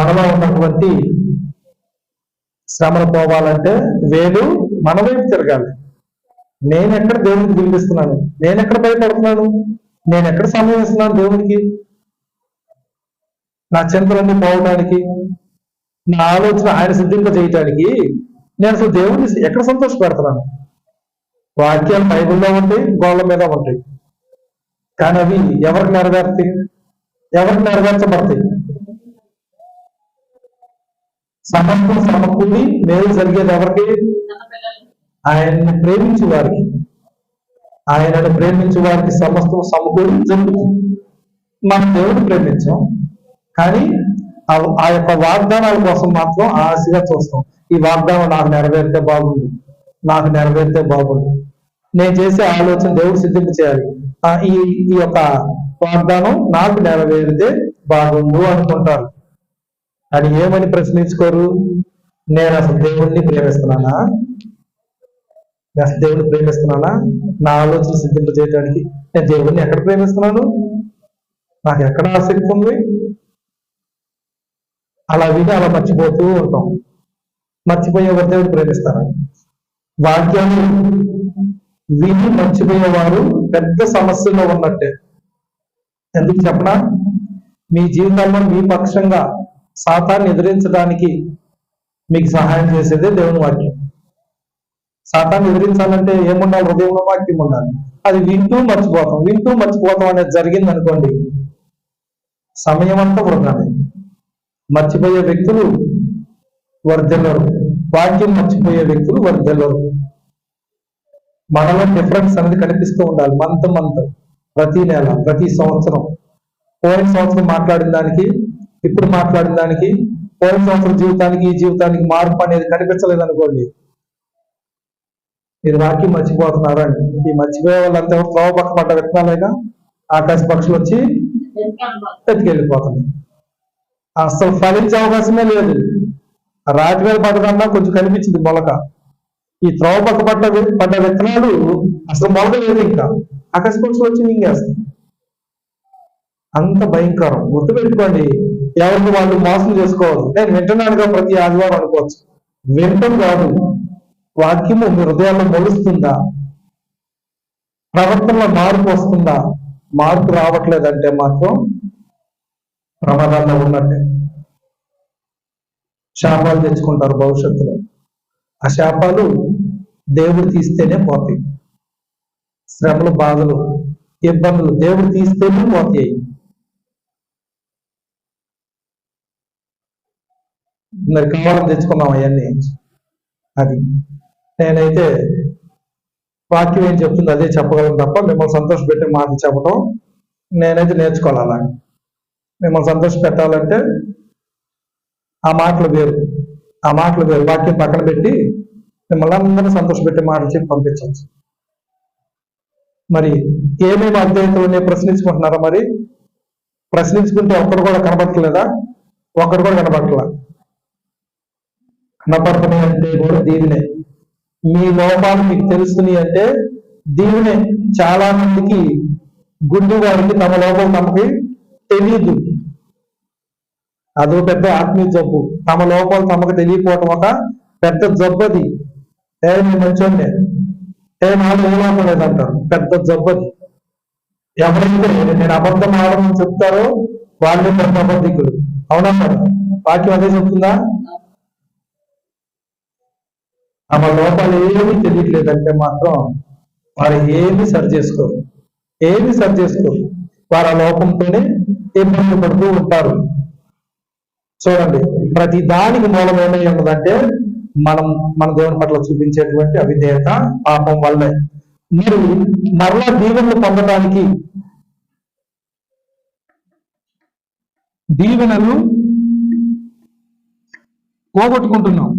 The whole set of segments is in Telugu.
మనలో ఉన్నటువంటి శ్రమలు పోవాలంటే వేలు మన వైపు తిరగాలి. నేను ఎక్కడ దేవునికి పిలిపిస్తున్నాను నేను ఎక్కడ భయపడుతున్నాను? నేను ఎక్కడ సమయం ఇస్తున్నాను దేవునికి? నా చింతలన్నీ పోవడానికి నా ఆలోచన ఆయన సిద్ధింప చేయటానికి నేను అసలు దేవుడిని ఎక్కడ సంతోషపెడుతున్నాను? వాక్యాలు బైబిల్లో ఉంటాయి గోళ్ళ మీద ఉంటాయి. కానీ అవి ఎవరికి నెరవేరుతాయి? ఎవరికి నెరవేర్చబడతాయి? సమస్తం సమకూడి మేలు జరిగేది ఎవరికి? ఆయన్ని ప్రేమించే వారికి. ఆయనను ప్రేమించే వారికి సమస్తం సమకూడి జరుగుతుంది. మనం దేవుడు ప్రేమించాం కానీ ఆ- యొక్క వాగ్దానాల కోసం మాత్రం ఆశగా చూస్తాం. ఈ వాగ్దానం నాకు నెరవేరితే బాగుంది నాకు నెరవేరితే బాగుంది నేను చేసే ఆలోచన దేవుడు సిద్ధింపు చేయాలి. ఈ ఈ యొక్క వాగ్దానం నాకు నెరవేరితే బాగుండు అనుకుంటారు. అని ఏమని ప్రశ్నించుకోరు? నేను అసలు దేవుణ్ణి ప్రేమిస్తున్నానా? నేను అసలు దేవుణ్ణి ప్రేమిస్తున్నానా? నా ఆలోచన సిద్ధింపు చేయడానికి నేను దేవుణ్ణి ఎక్కడ ప్రేమిస్తున్నాను? నాకు ఎక్కడ ఆసక్తి ఉంది? అలా విని అలా మర్చిపోతూ ఉంటాం. మర్చిపోయే వారు దేవుడు ప్రేమిస్తారా? వాక్యాన్ని విని మర్చిపోయేవారు పెద్ద సమస్యలో ఉన్నట్టే. ఎందుకు చెప్పనా? మీ జీవితాల్లో మీ పక్షంగా సాతాన్ని ఎదిరించడానికి మీకు సహాయం చేసేదే దేవుని వాక్యం. సాతాన్ని ఎదిరించాలంటే ఏముండాలి? హృదయంలో వాక్యం ఉండాలి. అది వింటూ మర్చిపోతాం. వింటూ మర్చిపోతాం అనేది జరిగింది అనుకోండి సమయం అంతా వృధానే. మర్చిపోయే వ్యక్తులు వర్ధిల్లరు. వాక్యం మర్చిపోయే వ్యక్తులు వర్ధిల్లరు. మనలో డిఫరెన్స్ అనేది కనిపిస్తూ ఉండాలి. మంత్ మంత్ ప్రతి నెల ప్రతి సంవత్సరం. పోయిన సంవత్సరం మాట్లాడిన దానికి ఇప్పుడు మాట్లాడిన దానికి పోయిన సంవత్సరం జీవితానికి ఈ జీవితానికి మార్పు అనేది కనిపించలేదు అనుకోండి. మీరు వాక్యం మర్చిపోతున్నారా? అండి ఈ మర్చిపోయే వాళ్ళంతా త్రోవ పక్క పడ్డ విత్తనాలేగా ఆకాశ పక్షులు వచ్చి ఎత్తుకెళ్ళిపోతుంది అసలు ఫలించే అవకాశమే లేదు. రాతి మీద పడదన్నా కొంచెం కనిపించింది మొలక. ఈ త్రోవ పక్క పడ్డ పడ్డ విత్తనాలు అసలు మొలక లేదు ఇంకా. ఆకాశ పక్షులు వచ్చి మింగేస్తాయి. అంత భయంకరం. గుర్తుపెట్టుకోండి. ఎవరికి వాళ్ళు మోసం చేసుకోవద్దు నేను వింటున్నానుగా ప్రతి ఆదివారం అనుకోవచ్చు. వింటం కాదు. వాక్యము మీ హృదయాల్లో మొలుస్తుందా? ప్రవర్తనలో మార్పు వస్తుందా? మార్పు రావట్లేదంటే మాత్రం ప్రమాదాల్లో ఉన్నట్టే. శాపాలు తెచ్చుకుంటారు భవిష్యత్తులో. ఆ శాపాలు దేవుడు తీస్తేనే పోతాయి. శ్రమలు బాధలు ఇబ్బందులు దేవుడు తీస్తేనే పోతాయి. మరి కావాలని తెచ్చుకున్నాం అవన్నీ. అది. నేనైతే వాక్యం ఏం చెప్తుంది అదే చెప్పగలను తప్ప మిమ్మల్ని సంతోష పెట్టే మాట చెప్పడం నేనైతే నేర్చుకోవాలి అలా మిమ్మల్ని సంతోష పెట్టాలంటే ఆ మాటలు వేరు. ఆ మాటలు వేరు. వాక్యం పక్కన పెట్టి మిమ్మల్ని అందరినీ సంతోష పెట్టే మాటలు చెప్పి పంపించవచ్చు. మరి ఏమేమి అద్వైతం నేను ప్రశ్నించుకుంటున్నారా మరి? ప్రశ్నించుకుంటే ఒక్కడు కూడా కనబడట్లేదా? ఒక్కడు కూడా కనబడట్లేదు కనపడుతున్నాయి అంటే కూడా దీనినే. మీ లోపాలు మీకు తెలుస్తున్నాయి అంటే దీనినే చాలా మందికి గుడ్డి వారికి తమ లోపం తమకి తెలియదు అదో పెద్ద ఆత్మీయ జబ్బు. తమ లోపాలు తమకు తెలియకపోవటం ఒక పెద్ద జబ్బు అది ఏ నేను మంచోండే ఏ నాలుగు ఏ లేదంటారు? పెద్ద జబ్బు అది ఎవరైతే నేను అబద్ధం ఆడమని చెప్తారో వాళ్ళే పెద్ద అబద్ధికులు. అవునా వాక్యం అదే చెప్తుందా? తమ లోపాలు ఏమీ తెలియట్లేదంటే మాత్రం వారు ఏమి సరి చేసుకోరు. ఏమి సరి చేసుకోరు. వారు ఆ లోపంతోనే ఇబ్బంది పడుతూ ఉంటారు. చూడండి ప్రతి దానికి మూలమైన ఏమై ఉన్నదంటే మనం మన దేవుని పట్ల చూపించేటువంటి అవిధేయత పాపం వల్లే. మీరు మరలా దీవెనలు పొందడానికి దీవెనలు పోగొట్టుకుంటున్నాం.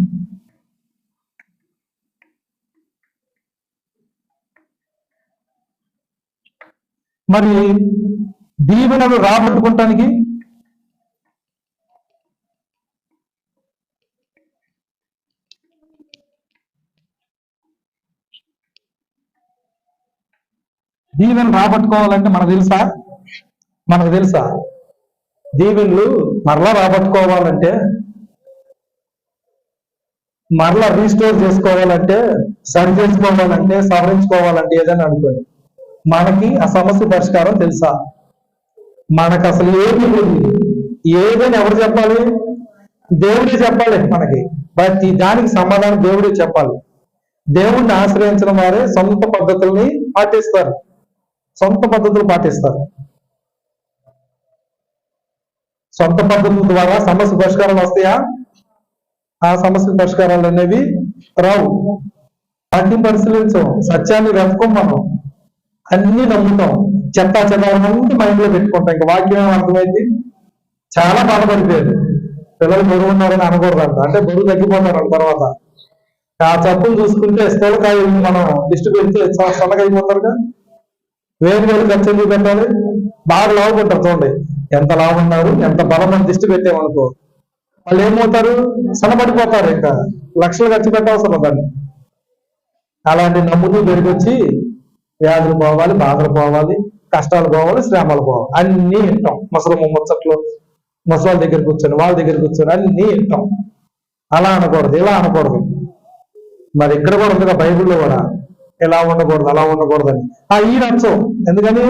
మరి దీవెనలు రాబట్టుకుంటానికి? దీవెన రాబట్టుకోవాలంటే మనకు తెలుసా? మనకు తెలుసా? దీవెనలు మరలా రాబట్టుకోవాలంటే మరలా రీస్టోర్ చేసుకోవాలంటే సరి చేసుకోవాలంటే సవరించుకోవాలంటే ఏదైనా అనుకోండి. మనకి ఆ సమస్య పరిష్కారం తెలుసా? మనకు అసలు ఏమి ఏదని ఎవరు చెప్పాలి? దేవుడే చెప్పాలి మనకి. బట్ దానికి సమాధానం దేవుడే చెప్పాలి. దేవుణ్ణి ఆశ్రయించడం వారే సొంత పద్ధతుల్ని పాటిస్తారు. సొంత పద్ధతులు పాటిస్తారు. సొంత పద్ధతుల ద్వారా సమస్య పరిష్కారాలు వస్తాయా? ఆ సమస్య పరిష్కారాలు అనేవి రావు. వాటిని పరిశీలించం. సత్యాన్ని వెతకం మనం. అన్ని నమ్ముతాం. చెత్త చెదాలన్నీ మైండ్లో పెట్టుకుంటాం. ఇంకా వాక్యం అర్థమైంది? చాలా బాధపడిపోయారు. పిల్లలు బరువు ఉన్నారని అనకూడదంట. అంటే బరువు తగ్గిపోతారు తర్వాత. ఆ చెప్పులు చూసుకుంటే స్థూలకాయ మనం దిష్టి పెడితే చాలా సన్నగా వేరు వేరు ఖర్చు పెట్టాలి. బాగా లావుకుంటారు చూడండి. ఎంత లావు ఉన్నారు ఎంత బలం అని దిష్టి పెట్టామనుకో. వాళ్ళు ఏమవుతారు? సన్నబడిపోతారు ఇంకా. లక్షలు ఖర్చు పెట్టవసరం దాన్ని అలాంటి నమ్ముతూ పెరిగొచ్చి వ్యాధులు పోవాలి బాధలు పోవాలి కష్టాలు పోవాలి శ్రమలు పోవాలి. అన్నీ వింటాం. ముసలమ్మ ముచ్చట్లు ముసలి దగ్గర కూర్చొని వాళ్ళ దగ్గర కూర్చొని అన్నీ వింటాం. అలా అనకూడదు ఇలా అనకూడదు. మరి ఇక్కడ కూడా ఉంది బైబిల్లో కూడా. ఇలా ఉండకూడదు అలా ఉండకూడదు అని ఆ ఈ నచ్చం ఎందుకని?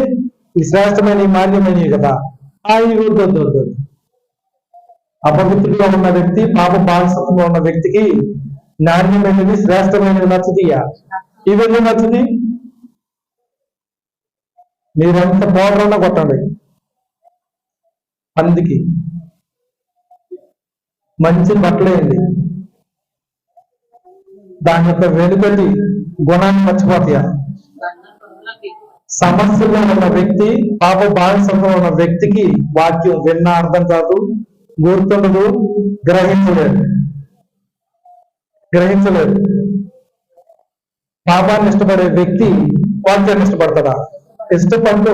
ఈ శ్రేష్టమైన ఈ మాన్యమైనవి కదా. ఆ ఈ వద్దు వద్దు ఉన్న వ్యక్తి పాప బాలసత్వంలో ఉన్న వ్యక్తికి నాణ్యమైనది శ్రేష్టమైనది నచ్చుతీయా ఇవన్నీ నచ్చుది? మీరెంత పౌడర్ కొట్టండి? పందికి. మంచి బట్టలేండి దాని యొక్క వెనుకటి గుణాన్ని మర్చిపోతాయా సమస్యలో ఉన్న వ్యక్తి పాప బానిసంలో ఉన్న వ్యక్తికి వాక్యం విన్న అర్థం కాదు గుర్తుండదు గ్రహించలేదు గ్రహించలేదు పాపాన్ని ఇష్టపడే వ్యక్తి వాక్యాన్ని ఇష్టపడతాడా? ఇష్టపడుతూ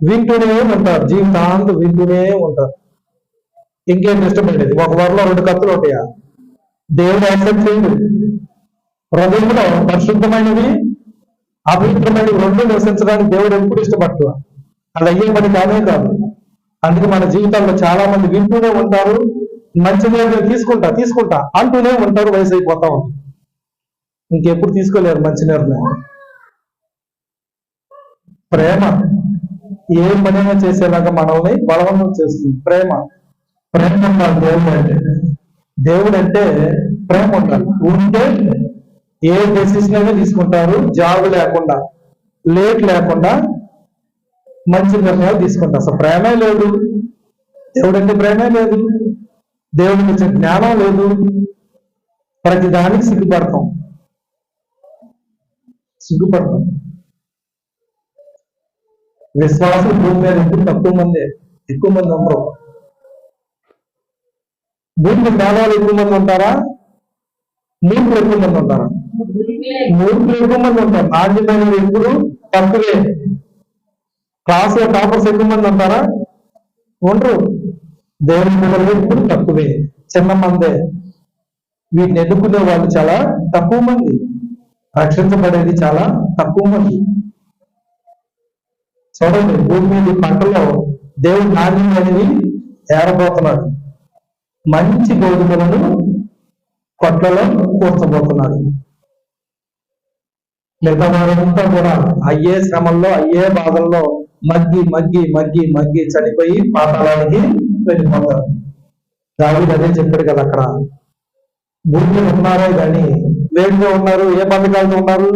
వింటూనే ఉంటారు. జీవితాంతం వింటూనే ఉంటారు. ఇంకేం ఇష్టపడేది? ఒక వరలో రెండు కత్తులు ఉంటాయా? దేవుడు యాక్సెప్ట్ చేయడు. హృదయంలో పరిశుద్ధమైనవి అపవిత్రమైనవి రెండు నివసించడానికి దేవుడు ఎప్పుడు ఇష్టపడతాడు అది అయ్యే పని కాదే కాదు. అందుకే మన జీవితాల్లో చాలా మంది వింటూనే ఉంటారు మంచి నిర్ణయం తీసుకుంటా తీసుకుంటా అంటూనే ఉంటారు వయసు అయిపోతా ఉంటారు ఇంకెప్పుడు తీసుకోలేరు మంచి నిర్ణయం. ప్రేమ. ఏ పనైనా చేసేలాగా మనల్ని బలవంతం చేస్తుంది. ప్రేమ. ప్రేమ ఉండాలి దేవుడు అంటే. దేవుడు అంటే ప్రేమ ఉండాలి. ఉంటే ఏ డెసిషన్ అయినా తీసుకుంటారు. జాబ్ లేకుండా లేట్ లేకుండా మంచి నిర్ణయాలు తీసుకుంటారు. అసలు ప్రేమే లేదు. దేవుడు అంటే ప్రేమే లేదు. దేవుడికి ఇచ్చే జ్ఞానం లేదు. ప్రతి దానికి సిగ్గుపడతాం. సిగ్గుపడతాం. విశ్వాసం భూమి మీద ఎప్పుడు తక్కువ మంది ఎక్కువ మంది ఉండరు. భూమి మీద ఎక్కువ మంది ఉంటారా? మూర్ఖులు ఎక్కువ మంది ఉంటారా? మూర్ఖులు ఎక్కువ మంది ఉంటారు. నాణ్యమైనవి ఎప్పుడు తక్కువే. క్లాసులో టాపర్స్ ఎక్కువ మంది ఉంటారా? ఉండరు. దేవుని పిల్లలు ఎప్పుడు తక్కువే. చిన్న మందే. వీటిని ఎన్నుకునే వాళ్ళు చాలా తక్కువ మంది. రక్షించబడేది చాలా తక్కువ మంది. చూడండి భూమి మీద పంటలో దేవుడు నాణ్యమైనవి ఏరబోతున్నాడు. మంచి గోధుమలను కొట్లలో కూర్చబోతున్నాడు. మిగతా వారంతా కూడా అయ్యే శ్రమల్లో అయ్యే బాధల్లో మగ్గి మగ్గి మగ్గి మగ్గి చనిపోయి పాతాళానికి వెళ్ళిపోతారు. దావిది అదే చెప్పాడు కదా అక్కడ. భూమి ఉన్నారే కానీ వేడిగా ఉన్నారు ఏ బంధకాలతో ఉన్నారు?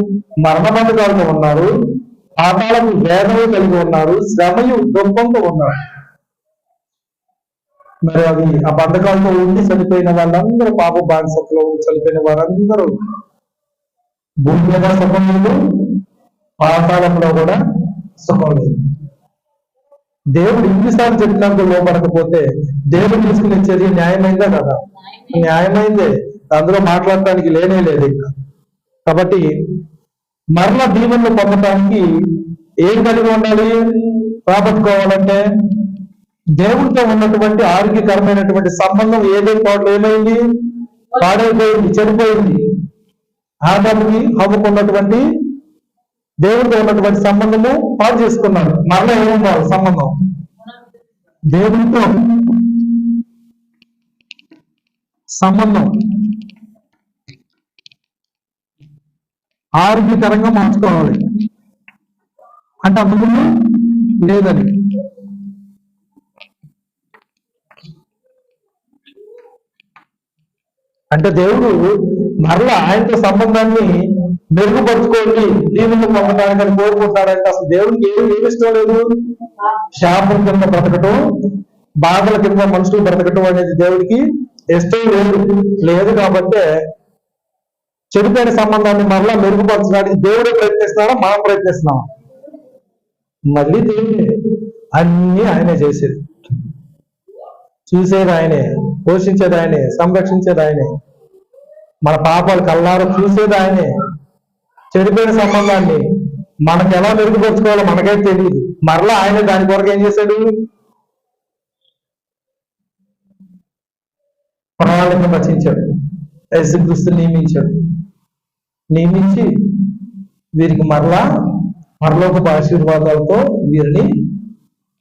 మరణ బంధకాలతో ఉన్నారు. పాతాళము వేదము కలిగి ఉన్నారు శ్రమయు దుఃఖంతో ఉన్నారు. మరి అవి ఆ బంధకాలతో ఉండి చనిపోయిన వాళ్ళందరూ పాప బానిసత్లో చనిపోయిన వారందరూ భూమి మీద సుఖం లేదు పాతాళంలో కూడా సుఖం లేదు. దేవుడు ఇన్నిసార్లు చెప్పినందుకు లోపడకపోతే దేవుడు తీసుకునే చర్య న్యాయమైందా కదా? న్యాయమైందే. అందులో మాట్లాడటానికి లేనే లేదు ఇంకా కాబట్టి మరణ దీవెనలు పొందటానికి ఏం కలిగి ఉండాలి? రాబట్టుకోవాలంటే దేవుడితో ఉన్నటువంటి ఆరోగ్యకరమైనటువంటి సంబంధం ఏదైతే తోటలో ఏమైంది? పాడైపోయింది చెడిపోయింది. ఆదాముకి హవ్వకు ఉన్నటువంటి దేవుడితో ఉన్నటువంటి సంబంధము పాడు చేసుకున్నాడు. మరలా ఏముండాలి? సంబంధం. దేవుడితో సంబంధం. ఆరోగ్యకరంగా మార్చుకోవాలి. అంటే అందులో లేదని. అంటే దేవుడు మరలా ఆయనతో సంబంధాన్ని మెరుగుపరుచుకోండి. దీనిని పొందడానికి అని కోరుకుంటాడంటే అసలు దేవుడికి ఏం ఏమి లేదు. శాపం కింద బ్రతకటం బాధల కింద మనుషులు బ్రతకటం అనేది దేవుడికి ఇష్టం లేదు. లేదు కాబట్టే చెడిపోయిన సంబంధాన్ని మరలా మెరుగుపరచడానికి దేవుడే ప్రయత్నిస్తున్నారా మనం ప్రయత్నిస్తున్నాం మళ్ళీ దేవుడే అన్ని ఆయనే చేసేది. చూసేది ఆయనే పోషించేది ఆయనే సంరక్షించేది ఆయనే. మన పాపాలు కల్లారు చూసేది ఆయనే. చెడిపోయిన సంబంధాన్ని మనకు ఎలా మెరుగుపరుచుకోవాలో మనకే తెలియదు మరలా ఆయన దాని కొరకు ఏం చేశాడు? ప్రణాళిక రచించాడు యేసుక్రీస్తు నియమించాడు. నియమించి వీరికి మరలా పరలోకపు ఆశీర్వాదాలతో వీరిని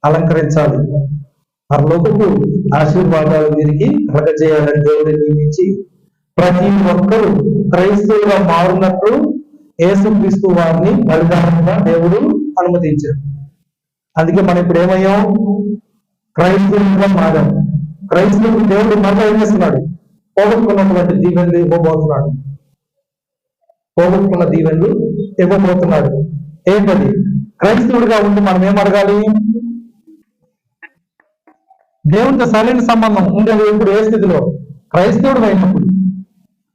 అలంకరించాలి. పరలోకపు ఆశీర్వాదాలు వీరికి కలగజేయాలని దేవుడు నియమించి ప్రతి ఒక్కరూ క్రైస్తవుగా మారినట్లు యేసుక్రీస్తు వారిని బలిదానంగా దేవుడు అనుమతించాడు. అందుకే మనం ఇప్పుడు ఏమయ్యాం? క్రైస్తవులుగా మారాం. క్రైస్తవులు దేవుడు మరలా ఏం చేస్తున్నాడు? పోగొట్టుకున్నటువంటి దీవెనలు ఇవ్వబోతున్నాడు. పోగొట్టుకున్న దీవెనలు ఇవ్వబోతున్నాడు. ఏంటది? క్రైస్తవుడిగా ఉండి మనం ఏం అడగాలి? దేవునితో సరైన సంబంధం ఉండేది ఇప్పుడు ఏ స్థితిలో? క్రైస్తవుడు అయినప్పుడు.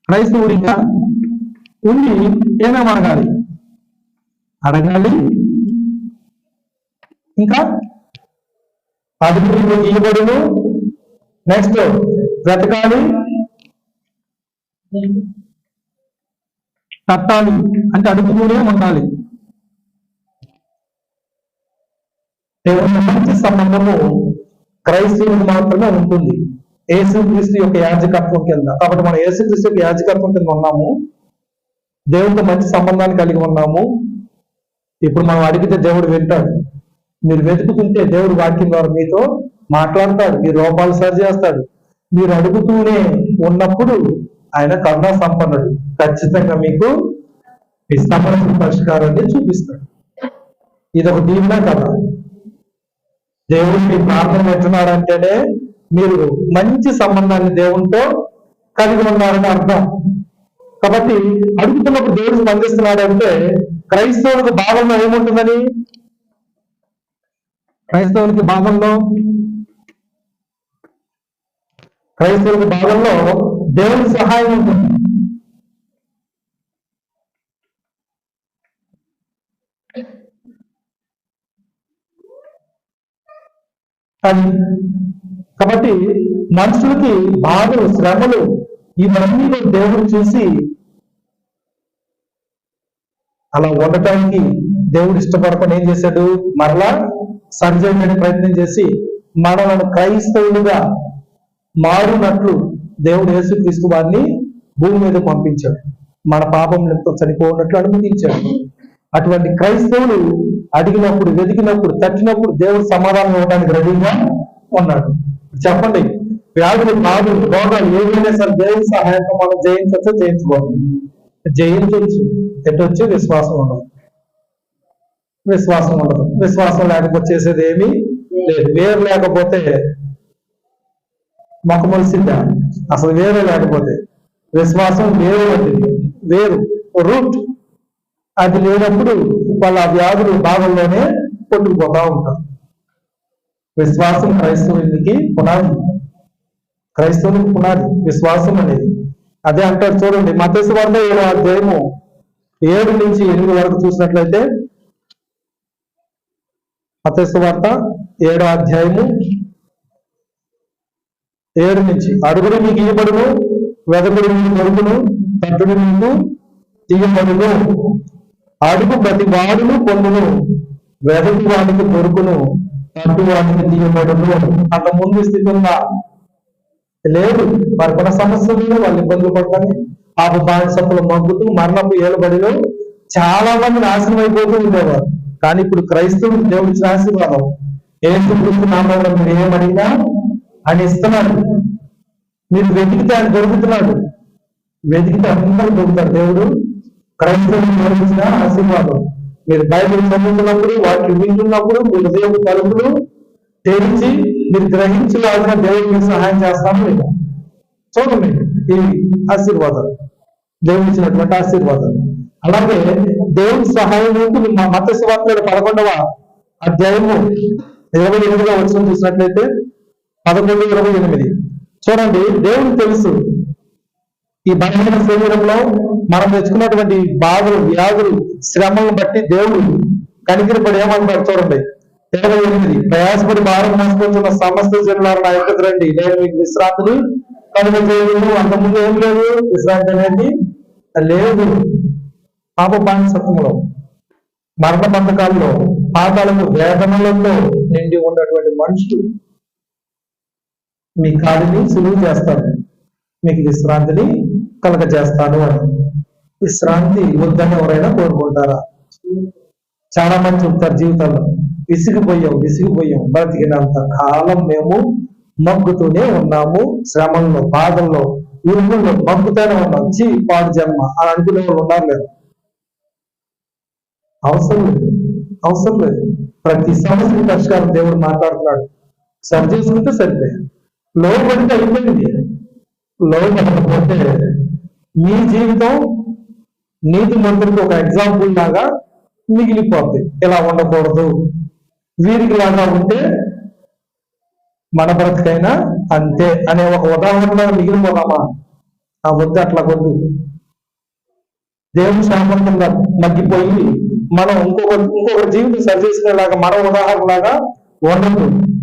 క్రైస్తవుడిగా ఉండి ఏమేమి అడగాలి? అడగాలి ఇంకా? అదుపులు ఇవ్వబడును నెక్స్ట్ బ్రతకాలి. తట్టాలి అంటే అడుగుతూనే ఉండాలి. మంచి సంబంధము క్రైస్తవులు మాత్రమే ఉంటుంది. ఏసుక్రీస్తు యొక్క యాజకత్వం కింద. కాబట్టి మనం ఏసుక్రీస్తు యొక్క యాజకత్వం కింద ఉన్నాము. దేవుడితో మంచి సంబంధాన్ని కలిగి ఉన్నాము. ఇప్పుడు మనం అడిగితే దేవుడు వింటాడు. మీరు వెతుకుతుంటే దేవుడు వాక్యం ద్వారా మీతో మాట్లాడతాడు. మీ రూపాలు సరి చేస్తాడు. మీరు అడుగుతూనే ఉన్నప్పుడు ఆయన కరుణా సంపన్నుడు. ఖచ్చితంగా మీకు మీ సమస్య పరిష్కారాన్ని చూపిస్తాడు. ఇది ఒక దీవెన కదా దేవుడు మీ ప్రార్థన పెట్టున్నాడంటేనే మీరు మంచి సంబంధాన్ని దేవునితో కలిగి ఉన్నారని అర్థం. కాబట్టి అడుగుతున్నప్పుడు దేవుడు స్పందిస్తున్నాడంటే క్రైస్తవులకు భావంలో ఏముంటుందని? క్రైస్తవులకి భావంలో క్రైస్తవులకి భావంలో దేవుని సహాయం ఉంటుంది. అది కాబట్టి మనుషులకి బాధలు శ్రమలు ఇవన్నీ దేవుడు చూసి అలా ఉండటానికి దేవుడు ఇష్టపడకుండా ఏం చేశాడు? మరలా సరిచేయడానికి ప్రయత్నం చేసి మనలను క్రైస్తవులుగా మారినట్లు దేవుడు యేసుక్రీస్తు వారిని భూమి మీద పంపించాడు. మన పాపం చనిపోనట్లు అనుమతించాడు. అటువంటి క్రైస్తవులు అడిగినప్పుడు వెతికినప్పుడు తట్టినప్పుడు దేవుడు సమాధానం ఇవ్వడానికి రెడీగా ఉన్నాడు. చెప్పండి వ్యాధులు బాధలు రోగాలు ఏవైనా సరే దేవుడి సహాయంతో మనం జయించవచ్చు జయించుకోవాలి జయించవచ్చు. ఎట్టొచ్చి విశ్వాసం ఉండదు. విశ్వాసం ఉండదు. విశ్వాసం లేకపోతే చేసేది ఏమీ లేదు. వేరు లేకపోతే మొక్క అసలు వేరే లేకపోతే విశ్వాసం వేరు వేరు. రూట్. అది లేనప్పుడు వాళ్ళ ఆ వ్యాధులు భాగంలోనే కొట్టుకుపోతా ఉంటారు. విశ్వాసం క్రైస్తవునికి పునాది. క్రైస్తవునికి పునాది. విశ్వాసం అనేది. అదే అంటారు చూడండి మతస్సు వార్త ఏడో అధ్యాయము ఏడు నుంచి ఎనిమిది వరకు చూసినట్లయితే మతస్సు వార్త ఏడో అధ్యాయము ఏడు నుంచి అడుగుడు మీకు ఇవ్వబడును వెదకుడు మీకు దొరుకును తట్టుడు మీకు తీయబడును అడుగు ప్రతి వాడును పొందును వెదకు వాడికి దొరుకును తట్టు వాడికి తీయబడును. అంత ముందు స్థితి ఉందా లేదు. వారికి ఉన్న సమస్యలు వాళ్ళు ఇబ్బందులు పడతారు. ఆ బానిసత్తులు మగ్గుతూ మరణపు ఏలుబడిలో చాలా మంది నాశనం అయిపోతూ ఉండేవారు. కానీ ఇప్పుడు క్రైస్తవులు దేవుడి ఆశీర్వాదం. ఏసుక్రీస్తు నామంలో మీరు ఏమడిగినా ఆయన ఇస్తున్నాడు మీరు వెతికితే ఆయన దొరుకుతున్నాడు. వెతికితే అందరూ దొరుకుతారు. దేవుడు క్రైస్తవులు మరణించిన ఆశీర్వాదం. మీరు బైబిల్ చదువుతున్నప్పుడు వాటిని వింటున్నప్పుడు మీ హృదయం తలుపులు తెరిచి మీరు గ్రహించలాగిన దేవుడు మీరు సహాయం చేస్తాను లేదా చూడండి. ఈ ఆశీర్వాదాలు దేవుడు ఇచ్చినటువంటి ఆశీర్వాదాలు అలాగే దేవుడి సహాయం ఉంటుంది మా మత శివార్తలు పదకొండవ అధ్యాయము ఇరవై ఎనిమిదిగా వచ్చిన చూసినట్లయితే పదకొండు ఇరవై ఎనిమిది. చూడండి దేవుడికి తెలుసు. ఈ బలమైన శరీరంలో మనం తెచ్చుకున్నటువంటి బాధలు వ్యాధులు శ్రమలను బట్టి దేవుడు కనికిరపడి ఏమంటారు చూడండి. ఇరవై ఎనిమిది. ప్రయాసపడి భారం మోసుకొచ్చిన సమస్త జనులారు నా యొక్క రండి. నేను మీకు విశ్రాంతిని కనుక చేయలేదు అంతకుముందు ఏం లేదు? విశ్రాంతి అనేది లేదు. పాప బానిసత్వంలో మరణ బంధకాల్లో పాతాలకు వేదనలతో నిండి ఉన్నటువంటి మనుషులు మీ కాడిని సులువు చేస్తాను. మీకు విశ్రాంతిని కలగజేస్తాను అని. విశ్రాంతి వద్దని ఎవరైనా కోరుకుంటారా? చాలా మంది చెప్తారు జీవితంలో. విసిగిపోయాం విసిగిపోయాం. బ్రతికినంత కాలం మేము మగ్గుతూనే ఉన్నాము. శ్రమంలో బాధల్లో ఇరుముల్లో మగ్గుతూనే ఉన్నాం. చీ పాడు జన్మ. అని అనుకునే వాళ్ళు ఉన్నారు లేదు. అవసరం లేదు. అవసరం లేదు. ప్రతి సమస్యకి పరిష్కారం దేవుడు మాట్లాడుతున్నాడు. సరి చేసుకుంటే సరిపోయాయి లోపడితే అయిపోయింది లోపడకపోతే మీ జీవితం నీతి మంత్రికి ఒక ఎగ్జాంపుల్ లాగా మిగిలిపోద్ది. ఇలా ఉండకూడదు. వీరికి లాగా ఉంటే మన బ్రతికైనా అంతే అనే ఒక ఉదాహరణ మిగిలిపోదామా ఆ వద్దు అట్లా కొద్ది దేవుని శాపంగా మగ్గిపోయి మనం ఇంకొక ఇంకొక జీవితం సరి చేసుకునేలాగా మన ఉదాహరణ లాగా ఉండదు